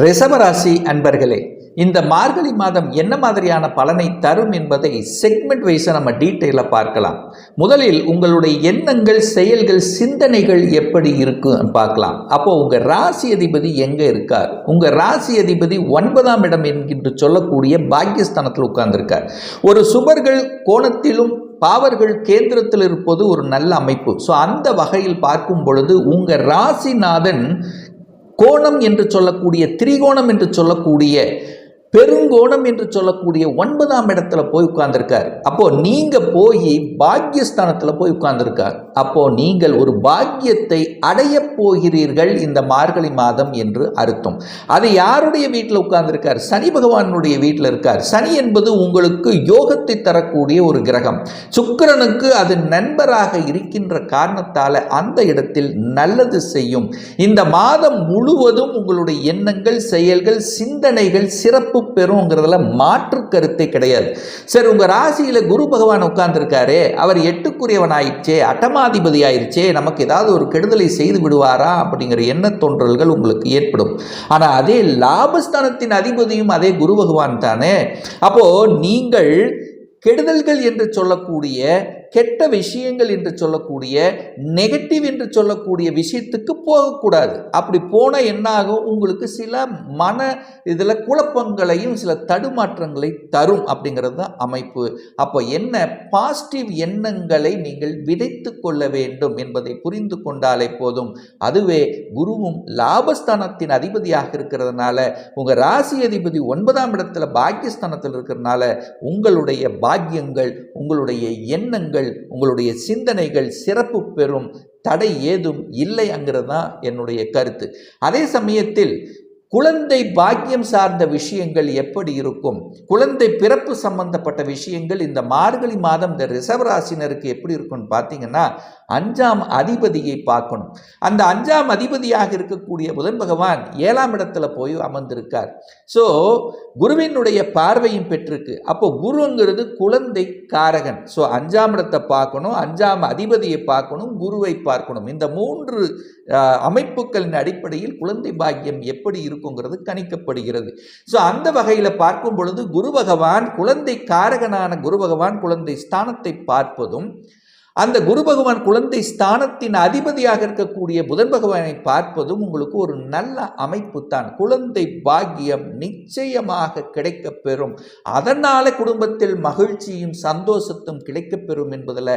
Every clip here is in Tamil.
ரிசவராசி அன்பர்களே இந்த மார்கழி மாதம் என்ன மாதிரியான பலனை தரும் என்பதை செக்மெண்ட் வைஸாக நம்ம டீட்டெயிலாக பார்க்கலாம். முதலில் உங்களுடைய எண்ணங்கள் செயல்கள் சிந்தனைகள் எப்படி இருக்கும் பார்க்கலாம். அப்போ உங்கள் ராசி அதிபதி எங்கே இருக்கார்? உங்கள் ராசி அதிபதி ஒன்பதாம் இடம் என்கின்ற சொல்லக்கூடிய பாக்கியஸ்தானத்தில் உட்கார்ந்திருக்கார். ஒரு சுபர்கள் கோணத்திலும் பாவர்கள் கேந்திரத்தில் இருப்பது ஒரு நல்ல அமைப்பு. ஸோ அந்த வகையில் பார்க்கும் பொழுது உங்கள் ராசிநாதன் கோணம் என்று சொல்லக்கூடிய திரிகோணம் என்று சொல்லக்கூடிய பெருங்கோணம் என்று சொல்லக்கூடிய ஒன்பதாம் இடத்துல போய் உட்கார்ந்துருக்கார். அப்போ நீங்க போய் பாக்கியஸ்தானத்தில் போய் உட்கார்ந்துருக்கார். அப்போ நீங்கள் ஒரு பாக்கியத்தை அடைய போகிறீர்கள் இந்த மார்கழி மாதம் என்று அர்த்தம். அது யாருடைய வீட்டில் உட்கார்ந்துருக்கார்? சனி பகவானுடைய வீட்டில் இருக்கார். சனி என்பது உங்களுக்கு யோகத்தை தரக்கூடிய ஒரு கிரகம். சுக்கிரனுக்கு அது நண்பராக இருக்கின்ற காரணத்தால் அந்த இடத்தில் நல்லது செய்யும். இந்த மாதம் முழுவதும் உங்களுடைய எண்ணங்கள் செயல்கள் சிந்தனைகள் சிறப்பு பெறுங்கிறதுல மாற்று கருத்தே கிடையாது. சரி உங்க ராசியில குரு பகவான் உட்கார்ந்துருக்காரு. அவர் எட்டுக்குரியவன் ஆயிடுச்சே அட்டமாதிபதி ஆயிடுச்சே நமக்கு ஏதாவது ஒரு கெடுதலை செய்து விடுவாரா அப்படிங்கிற எண்ண தோன்றல்கள் உங்களுக்கு ஏற்படும். ஆனா அதே லாபஸ்தானத்தின் அதிபதியும் அதே குரு பகவான் தானே. அப்போ நீங்கள் கெடுதல்கள் என்று சொல்லக்கூடிய கெட்ட விஷயங்கள் என்று சொல்லக்கூடிய நெகட்டிவ் என்று சொல்லக்கூடிய விஷயத்துக்கு போகக்கூடாது. அப்படி போனால் என்னாகும்? உங்களுக்கு சில மன இதில் குழப்பங்களையும் சில தடுமாற்றங்களை தரும் அப்படிங்கிறது தான் அமைப்பு. அப்போ என்ன? பாசிட்டிவ் எண்ணங்களை நீங்கள் விதைத்து கொள்ள வேண்டும் என்பதை புரிந்து கொண்டாலே போதும். அதுவே குருவும் லாபஸ்தானத்தின் அதிபதியாக இருக்கிறதுனால உங்கள் ராசி அதிபதி ஒன்பதாம் இடத்துல பாக்கியஸ்தானத்தில் இருக்கிறதுனால உங்களுடைய பாக்கியங்கள் உங்களுடைய எண்ணங்கள் உங்களுடைய சிந்தனைகள் சிறப்பு பெறும் தடை ஏதும் இல்லைங்கிறது தான் என்னுடைய கருத்து. அதே சமயத்தில் குழந்தை பாக்கியம் சார்ந்த விஷயங்கள் எப்படி இருக்கும்? குழந்தை பிறப்பு சம்பந்தப்பட்ட விஷயங்கள் இந்த மார்கழி மாதம் இந்த ரிசவராசினருக்கு எப்படி இருக்கும்னு பார்த்தீங்கன்னா அஞ்சாம் அதிபதியை பார்க்கணும். அந்த அஞ்சாம் அதிபதியாக இருக்கக்கூடிய புதன் பகவான் ஏழாம் இடத்துல போய் அமர்ந்திருக்கார். ஸோ குருவினுடைய பார்வையும் பெற்றிருக்கு. அப்போ குருங்கிறது குழந்தை காரகன். ஸோ அஞ்சாம் இடத்தை பார்க்கணும் அஞ்சாம் அதிபதியை பார்க்கணும் குருவை பார்க்கணும். இந்த மூன்று அமைப்புகளின் அடிப்படையில் குழந்தை பாக்கியம் எப்படி இருக்குங்கிறது கணிக்கப்படுகிறது. ஸோ அந்த வகையில் பார்க்கும் பொழுது குரு பகவான் குழந்தை காரகனான குரு பகவான் குழந்தை ஸ்தானத்தை பார்ப்பதும் அந்த குரு பகவான் குழந்தை ஸ்தானத்தின் அதிபதியாக இருக்கக்கூடிய புதன் பகவானை பார்ப்பதும் உங்களுக்கு ஒரு நல்ல அமைப்பு தான். குழந்தை பாக்கியம் நிச்சயமாக கிடைக்கப் பெறும். அதனால குடும்பத்தில் மகிழ்ச்சியும் சந்தோஷத்தும் கிடைக்கப்பெறும் என்பதில்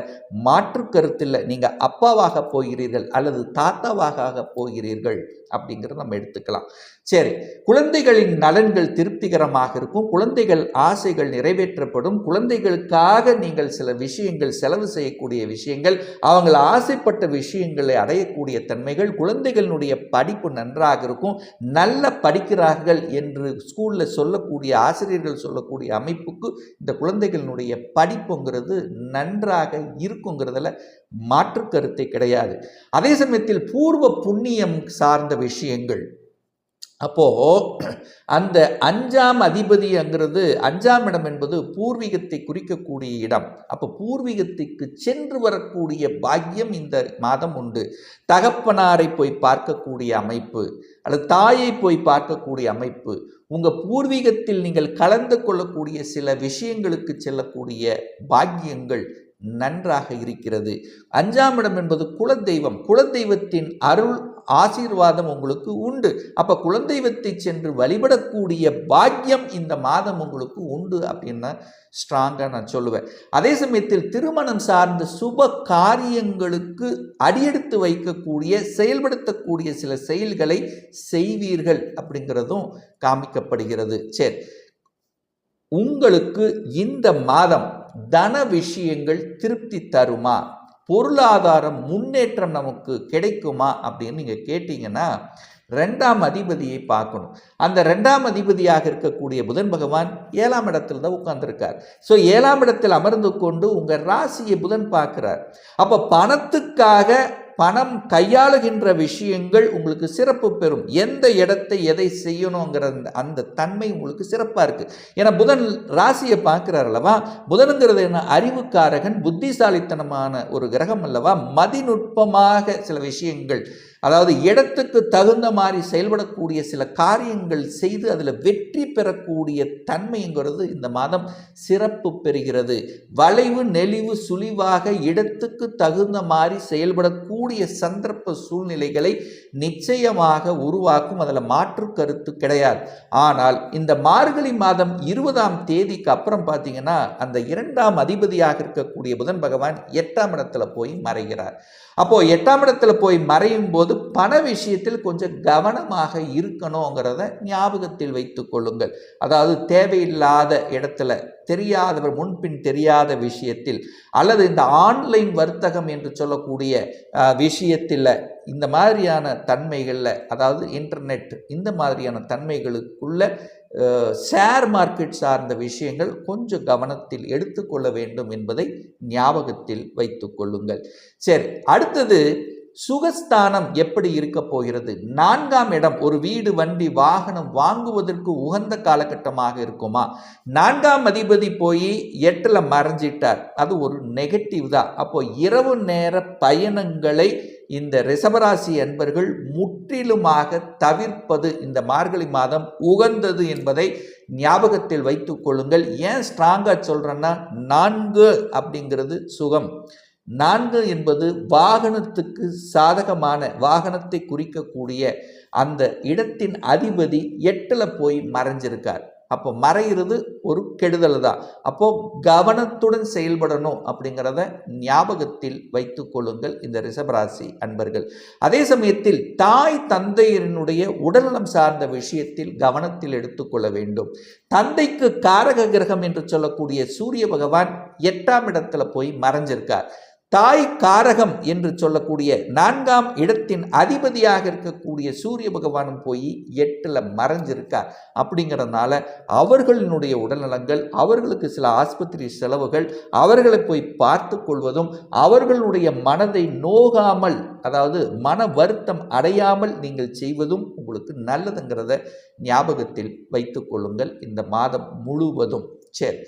மாற்று கருத்தில் நீங்கள் அப்பாவாக போகிறீர்கள் அல்லது தாத்தாவாக போகிறீர்கள் அப்படிங்கிறத நம்ம எடுத்துக்கலாம். சரி குழந்தைகளின் நலன்கள் திருப்திகரமாக இருக்கும். குழந்தைகள் ஆசைகள் நிறைவேற்றப்படும். குழந்தைகளுக்காக நீங்கள் சில விஷயங்கள் செலவு செய்யக்கூடிய விஷயங்கள் அவங்கள் ஆசைப்பட்ட விஷயங்களை அடையக்கூடிய தன்மைகள் குழந்தைகளினுடைய படிப்பு நன்றாக இருக்கும் நல்ல படிக்கிறார்கள் என்று ஸ்கூலில் சொல்லக்கூடிய ஆசிரியர்கள் சொல்லக்கூடிய அமைப்புக்கு இந்த குழந்தைகளினுடைய படிப்புங்கிறது நன்றாக இருக்குங்கிறதுல மாற்று கருத்தை கிடையாது. அதே சமயத்தில் பூர்வ புண்ணியம் சார்ந்த விஷயங்கள் அப்போது அந்த அஞ்சாம் அதிபதிங்கிறது அஞ்சாம் இடம் என்பது பூர்வீகத்தை குறிக்கக்கூடிய இடம். அப்போ பூர்வீகத்துக்கு சென்று வரக்கூடிய பாக்கியம் இந்த மாதம் உண்டு. தகப்பனாரை போய் பார்க்கக்கூடிய அமைப்பு அல்லது தாயை போய் பார்க்கக்கூடிய அமைப்பு உங்கள் பூர்வீகத்தில் நீங்கள் கலந்து கொள்ளக்கூடிய சில விஷயங்களுக்கு செல்லக்கூடிய பாக்கியங்கள் நன்றாக இருக்கிறது. அஞ்சாம் இடம் என்பது குலதெய்வம். குலதெய்வத்தின் அருள் ஆசீர்வாதம் உங்களுக்கு உண்டு. அப்போ குலதெய்வத்தை சென்று வழிபடக்கூடிய பாக்கியம் இந்த மாதம் உங்களுக்கு உண்டு அப்படின்னு ஸ்ட்ராங்காக நான் சொல்லுவேன். அதே சமயத்தில் திருமணம் சார்ந்த சுப காரியங்களுக்கு அடியெடுத்து வைக்கக்கூடிய செயல்படுத்தக்கூடிய சில செயல்களை செய்வீர்கள் அப்படிங்கிறதும் காமிக்கப்படுகிறது. சரி. உங்களுக்கு இந்த மாதம் தன விஷயங்கள் திருப்தி தருமா? பொருளாதாரம் முன்னேற்றம் நமக்கு கிடைக்குமா அப்படின்னு நீங்கள் கேட்டிங்கன்னா ரெண்டாம் அதிபதியை பார்க்கணும். அந்த ரெண்டாம் அதிபதியாக இருக்கக்கூடிய புதன் பகவான் ஏழாம் இடத்துல தான் உட்கார்ந்துருக்கார். ஸோ ஏழாம் இடத்தில் அமர்ந்து கொண்டு உங்கள் ராசியை புதன் பார்க்குறார். அப்போ பணத்துக்காக பணம் கையாளுகின்ற விஷயங்கள் உங்களுக்கு சிறப்பு பெறும். எந்த இடத்தை எதை செய்யணுங்கிற அந்த தன்மை உங்களுக்கு சிறப்பாக இருக்குது ஏன்னா புதன் ராசியை பார்க்குறார் அல்லவா? புதனுங்கிறது என்ன? அறிவுக்காரகன் புத்திசாலித்தனமான ஒரு கிரகம் அல்லவா? மதிநுட்பமாக சில விஷயங்கள் அதாவது இடத்துக்கு தகுந்த மாதிரி செயல்படக்கூடிய சில காரியங்கள் செய்து அதில் வெற்றி பெறக்கூடிய தன்மைங்கிறது இந்த மாதம் சிறப்பு பெறுகிறது. வளைவு நெளிவு சுழிவாக இடத்துக்கு தகுந்த மாதிரி செயல்படக்கூடிய சந்தர்ப்ப சூழ்நிலைகளை நிச்சயமாக உருவாக்கும். அதில் மாற்று கருத்து கிடையாது. ஆனால் இந்த மார்கழி மாதம் இருபதாம் தேதிக்கு அப்புறம் பார்த்தீங்கன்னா அந்த இரண்டாம் அதிபதியாக இருக்கக்கூடிய புதன் பகவான் எட்டாம் இடத்துல போய் மறைகிறார். அப்போ எட்டாம் இடத்துல போய் மறையும் போது பண விஷயத்தில் கொஞ்சம் கவனமாக இருக்கணுங்கிறத ஞாபகத்தில் வைத்துக் கொள்ளுங்கள். அதாவது தேவையில்லாத இடத்துல தெரியாதவர் முன்பின் தெரியாத விஷயத்தில் அல்லது இந்த ஆன்லைன் வர்த்தகம் என்று சொல்லக்கூடிய விஷயத்தில் இந்த மாதிரியான தன்மைகளில் அதாவது இன்டர்நெட் இந்த மாதிரியான தன்மைகளுக்குள்ள ஷேர் மார்க்கெட் சார்ந்த விஷயங்கள் கொஞ்சம் கவனத்தில் எடுத்துக்கொள்ள வேண்டும் என்பதை ஞாபகத்தில் வைத்துக்கொள்ளுங்கள் சரி அடுத்தது சுகஸ்தானம் எப்படி இருக்க போகிறது? நான்காம் இடம் ஒரு வீடு வண்டி வாகனம் வாங்குவதற்கு உகந்த காலகட்டமாக இருக்குமா? நான்காம் அதிபதி போய் எட்டில் மறைஞ்சிட்டார். அது ஒரு நெகட்டிவ் தான். அப்போ இரவு நேர பயணங்களை இந்த ரிசவராசி அன்பர்கள் முற்றிலுமாக தவிர்ப்பது இந்த மார்கழி மாதம் உகந்தது என்பதை ஞாபகத்தில் வைத்துக் கொள்ளுங்கள். ஏன் ஸ்ட்ராங்காக சொல்கிறேன்னா நான்கு அப்படிங்கிறது சுகம். நான்கு என்பது வாகனத்துக்கு சாதகமான வாகனத்தை குறிக்கக்கூடிய அந்த இடத்தின் அதிபதி எட்டில் போய் மறைஞ்சிருக்கார். அப்போ மறைகிறது ஒரு கெடுதல் தான். அப்போ கவனத்துடன் செயல்படணும் அப்படிங்கிறத ஞாபகத்தில் வைத்து கொள்ளுங்கள் இந்த ரிஷபராசி அன்பர்கள். அதே சமயத்தில் தாய் தந்தையரினுடைய உடல்நலம் சார்ந்த விஷயத்தில் கவனத்தில் எடுத்துக்கொள்ள வேண்டும். தந்தைக்கு காரக கிரகம் என்று சொல்லக்கூடிய சூரிய பகவான் எட்டாம் இடத்துல போய் மறைஞ்சிருக்கார். தாய் காரகம் என்று சொல்லக்கூடிய நான்காம் இடத்தின் அதிபதியாக இருக்கக்கூடிய சூரிய பகவானும் போய் எட்டில் மறைஞ்சிருக்கார். அப்படிங்கிறதுனால அவர்களினுடைய உடல்நலங்கள் அவர்களுக்கு சில ஆஸ்பத்திரி செலவுகள் அவர்களை போய் பார்த்து கொள்வதும் அவர்களுடைய மனதை நோகாமல் அதாவது மன வருத்தம் அடையாமல் நீங்கள் செய்வதும் உங்களுக்கு நல்லதுங்கிறத ஞாபகத்தில் வைத்து கொள்ளுங்கள். இந்த மாதம் முழுவதும். சரி.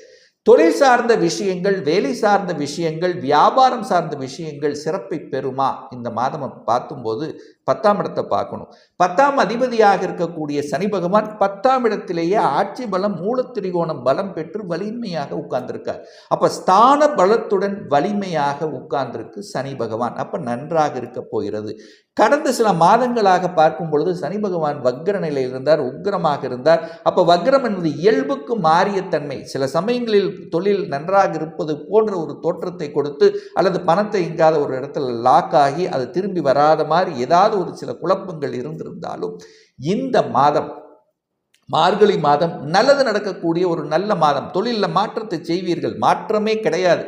தொழில் சார்ந்த விஷயங்கள் வேலை சார்ந்த விஷயங்கள் வியாபாரம் சார்ந்த விஷயங்கள் சிறப்பை பெறுமா? இந்த மாதம் பார்த்தும்போது பத்தாம் இடத்தை பார்க்கணும். பத்தாம் அதிபதியாக இருக்கக்கூடிய சனி பகவான் பத்தாம் இடத்திலேயே ஆட்சி பலம் மூலத்திரிகோணம் பலம் பெற்று வலிமையாக உட்கார்ந்திருக்கார். அப்போ ஸ்தான பலத்துடன் வலிமையாக உட்கார்ந்திருக்கு சனி பகவான். அப்போ நன்றாக இருக்க போகிறது. கடந்த சில மாதங்களாக பார்க்கும் பொழுது சனி பகவான் வக்ர நிலையில் இருந்தார் உக்கிரமாக இருந்தார். அப்போ வக்ரம் என்பது இயல்புக்கு மாறிய தன்மை. சில சமயங்களில் தொழில் நன்றாக இருப்பது போன்ற ஒரு தோற்றத்தை கொடுத்து அல்லது பணத்தை எங்காத ஒரு இடத்துல லாக் ஆகி அது திரும்பி வராத மாதிரி ஏதாவது ஒரு சில குழப்பங்கள் இருந்திருந்தாலும் இந்த மாதம் மார்கழி மாதம் நல்லது நடக்கக்கூடிய ஒரு நல்ல மாதம். தொழிலில் மாற்றத்தை செய்வீர்கள். மாற்றமே கிடையாது.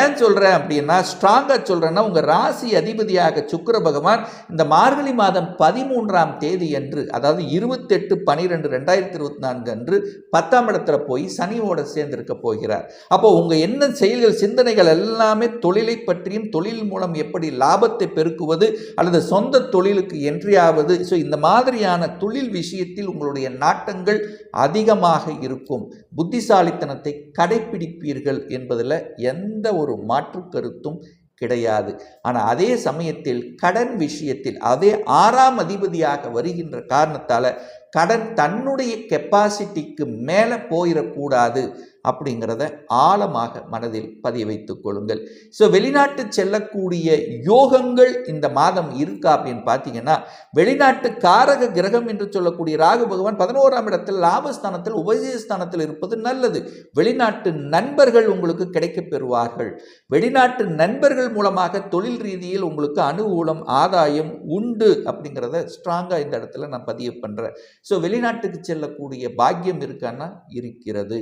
ஏன் சொல்கிறேன் அப்படின்னா ஸ்ட்ராங்காக சொல்கிறேன்னா உங்கள் ராசி அதிபதியாக சுக்கர பகவான் இந்த மார்கழி மாதம் பதிமூன்றாம் தேதி அன்று அதாவது இருபத்தெட்டு பனிரெண்டு ரெண்டாயிரத்தி இருபத்தி நான்கு அன்று பத்தாம் இடத்துல போய் சனியோட சேர்ந்திருக்க போகிறார். அப்போ உங்கள் என்ன செயல்கள் சிந்தனைகள் எல்லாமே தொழிலை பற்றியும் தொழில் மூலம் எப்படி லாபத்தை பெருக்குவது அல்லது சொந்த தொழிலுக்கு என்றியாவது ஸோ இந்த மாதிரியான தொழில் விஷயத்தில் உங்களுடைய நாட்டங்கள் அதிகமாக இருக்கும். புத்திசாலித்தனத்தை கடைப்பிடிப்பீர்கள் என்பதில் எந்த ஒரு மாற்று கருத்தும் கிடையாது. ஆனால் அதே சமயத்தில் கடன் விஷயத்தில் அதே ஆறாம் அதிபதியாக வருகின்ற காரணத்தால் கடன் தன்னுடைய கெப்பாசிட்டிக்கு மேலே போயிடக்கூடாது. அப்படிங்கிறத ஆழமாக மனதில் பதிய வைத்துக் கொள்ளுங்கள். ஸோ வெளிநாட்டு செல்லக்கூடிய யோகங்கள் இந்த மாதம் இருக்கா அப்படின்னு பார்த்தீங்கன்னா வெளிநாட்டு காரக கிரகம் என்று சொல்லக்கூடிய ராகு பகவான் பதினோராம் இடத்தில் லாபஸ்தானத்தில் உபஜயஸ்தானத்தில் இருப்பது நல்லது. வெளிநாட்டு நண்பர்கள் உங்களுக்கு கிடைக்கப் பெறுவார்கள். வெளிநாட்டு நண்பர்கள் மூலமாக தொழில் ரீதியில் உங்களுக்கு அனுகூலம் ஆதாயம் உண்டு அப்படிங்கிறத ஸ்ட்ராங்காக இந்த இடத்துல நான் பதிவு பண்ணுறேன் ஸோ வெளிநாட்டுக்கு செல்லக்கூடிய பாக்கியம் இருக்கான்னா இருக்கிறது.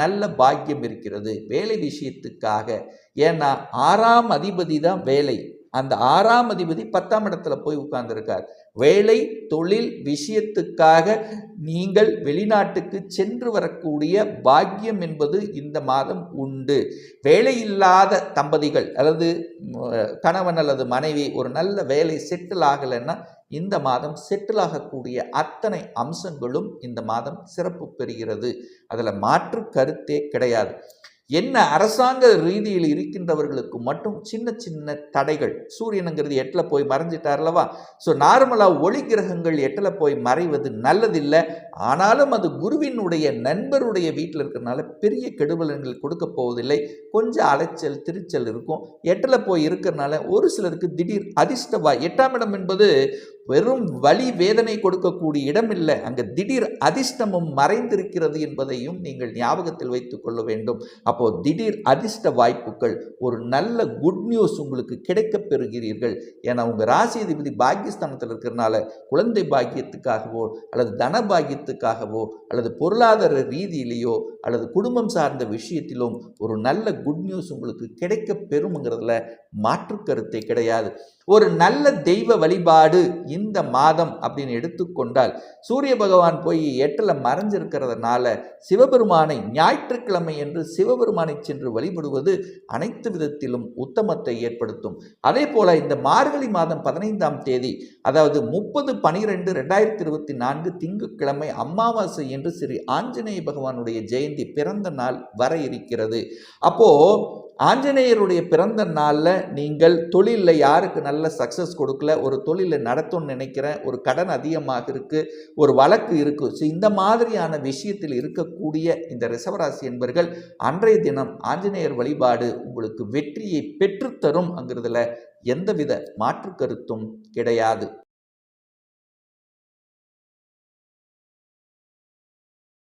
நல்ல பாக்கியம் இருக்கிறது. வேலை விஷயத்துக்காக. ஏன்னா ஆறாம் அதிபதி தான் வேலை. அந்த ஆறாம் அதிபதி பத்தாம் இடத்துல போய் உட்கார்ந்துருக்கார். வேலை தொழில் விஷயத்துக்காக நீங்கள் வெளிநாட்டுக்கு சென்று வரக்கூடிய பாக்கியம் என்பது இந்த மாதம் உண்டு. வேலை இல்லாத தம்பதிகள் அல்லது கணவன் அல்லது மனைவி ஒரு நல்ல வேலை செட்டில் ஆகலைன்னா இந்த மாதம் செட்டில் ஆகக்கூடிய அத்தனை அம்சங்களும் இந்த மாதம் சிறப்பு பெறுகிறது. அதில் மாற்று கருத்தே கிடையாது. என்ன அரசாங்க ரீதியில் இருக்கின்றவர்களுக்கு மட்டும் சின்ன சின்ன தடைகள். சூரியனுங்கிறது எட்டில் போய் மறைஞ்சிட்டார்லவா ஸோ நார்மலாக ஒளி கிரகங்கள் எட்டில் போய் மறைவது நல்லதில்லை. ஆனாலும் அது குருவினுடைய நண்பருடைய வீட்டில் இருக்கிறனால பெரிய கெடுபலன்கள் கொடுக்க போவதில்லை. கொஞ்சம் அலைச்சல் திருச்சல் இருக்கும். எட்டில் போய் இருக்கிறனால ஒரு சிலருக்கு திடீர் அதிர்ஷ்டவா? எட்டாம் இடம் என்பது வெறும் வலி வேதனை கொடுக்கக்கூடிய இடம் இல்லை. அங்கே திடீர் அதிர்ஷ்டமும் மறைந்திருக்கிறது என்பதையும் நீங்கள் ஞாபகத்தில் வைத்துக் கொள்ள வேண்டும். அப்போ திடீர் அதிர்ஷ்ட வாய்ப்புகள் ஒரு நல்ல குட் நியூஸ் உங்களுக்கு கிடைக்கப் பெறுகிறீர்கள். ஏன்னா உங்கள் ராசி அதிபதி பாக்கியஸ்தானத்தில் இருக்கிறனால குழந்தை பாக்கியத்துக்காகவோ அல்லது தன பாக்கியத்துக்காகவோ அல்லது பொருளாதார ரீதியிலேயோ அல்லது குடும்பம் சார்ந்த விஷயத்திலும் ஒரு நல்ல குட் நியூஸ் உங்களுக்கு கிடைக்க பெறும்ங்கிறதுல மாற்று கருத்தை கிடையாது. ஒரு நல்ல தெய்வ வழிபாடு இந்த மாதம் அப்படின்னு எடுத்துக்கொண்டால் சூரிய பகவான் போய் எட்டில் மறைஞ்சிருக்கிறதுனால சிவபெருமானை ஞாயிற்றுக்கிழமை என்று சிவபெருமானை சென்று வழிபடுவது அனைத்து விதத்திலும் உத்தமத்தை ஏற்படுத்தும். அதே போல இந்த மார்கழி மாதம் பதினைந்தாம் தேதி அதாவது முப்பது பனிரெண்டு ரெண்டாயிரத்தி இருபத்தி நான்கு திங்கட்கிழமை அமாவாசை என்று ஸ்ரீ ஆஞ்சநேய பகவானுடைய ஜெயந்தி பிறந்த நாள் வர இருக்கிறது. அப்போ ஆஞ்சநேயருடைய பிறந்த நாளில் நீங்கள் தொழிலில் யாருக்கு நல்ல சக்ஸஸ் கொடுக்கல? ஒரு தொழிலை நடத்தணும்னு நினைக்கிறேன். ஒரு கடன் அதிகமாக இருக்குது ஒரு வழக்கு இருக்குது ஸோ இந்த மாதிரியான விஷயத்தில் இருக்கக்கூடிய இந்த ரிசவராசி என்பர்கள் அன்றைய தினம் ஆஞ்சநேயர் வழிபாடு உங்களுக்கு வெற்றியை பெற்றுத்தரும் அங்கிறதுல எந்தவித மாற்று கருத்தும் கிடையாது.